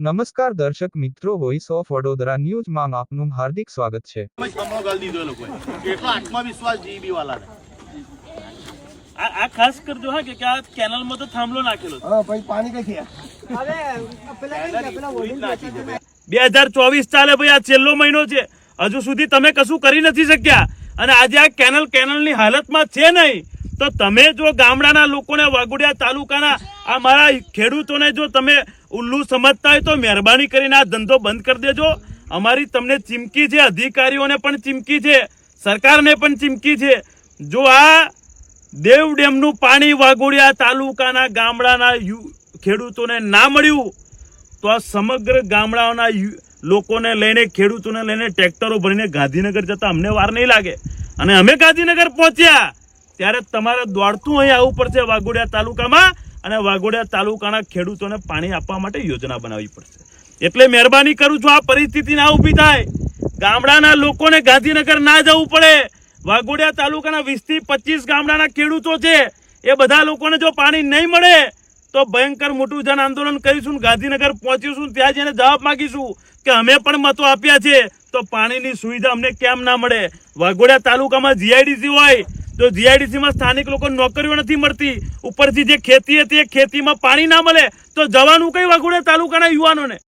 નમસ્કાર દર્શક મિત્રો વોઇસ ઓફ વડોદરા ન્યૂઝમાં આપનું હાર્દિક સ્વાગત છે. અમે થંભો ગાળી દીધો એ લોકોએ એટલો આત્મવિશ્વાસ જીબી વાળાને આ ખાસ કરજો હા કે કે આ કેનલમાં તો થાંભલો નાખેલો છે. પાણી કઈ બે હજાર ચોવીસ ચાલે ભાઈ આ છેલ્લો મહિનો છે. હજુ સુધી તમે કશું કરી નથી શક્યા. અને આજે આ કેનલ કેનલની હાલતમાં છે નહીં. તો તમે જો ગામડાના લોકોને વાઘોડિયા તાલુકાના આ મારા ખેડૂતોને જો તમે ઉલ્લુ સમજતા હોય તો મહેરબાની કરીને આ ધંધો બંધ કરી દેજો. અમારી તમને ચીમકી છે, અધિકારીઓને પણ ચીમકી છે, સરકારને પણ ચીમકી છે. જો આ દેવ ડેમનું પાણી વાઘોડિયા તાલુકાના ગામડાના ખેડૂતોને ના મળ્યું, તો આ સમગ્ર ગામડાઓના લોકોને લઈને, ખેડૂતોને લઈને ટ્રેક્ટરો ભરીને ગાંધીનગર જતા અમને વાર નહીં લાગે. અને અમે ગાંધીનગર પહોંચ્યા, ત્યારે તમારે દોડતું અહીં આવવું પડશે વાઘોડિયા તાલુકામાં. અને વાઘોડિયા તાલુકાના ખેડૂતોને પાણી આપવા માટે યોજના બનાવવી પડશે. એટલે મહેરબાની કરું છું, આ પરિસ્થિતિ ના ઊભી થાય. ગામડાના લોકોને ગાંધીનગર ના જવું પડે. વાઘોડિયા તાલુકાના વીસથી પચીસ ગામડાના ખેડૂતો છે. એ બધા લોકોને જો પાણી નહીં મળે, તો ભયંકર મોટું જન આંદોલન કરીશું ગાંધીનગર પહોંચીશું ત્યાં જઈને જવાબ માગીશું કે અમે પણ મતો આપ્યા છે. તો પાણીની સુવિધા અમને કેમ ના મળે? વાઘોડિયા તાલુકામાં જીઆઈડીસી હોય તો જીઆઈડીસીમાં સ્થાનિક લોકો નોકરીઓ નથી મળતી. ઉપરથી જે ખેતી હતી એ ખેતીમાં પાણી ના મળે તો જવાનું કઈ વગુડે તાલુકાના યુવાનોને?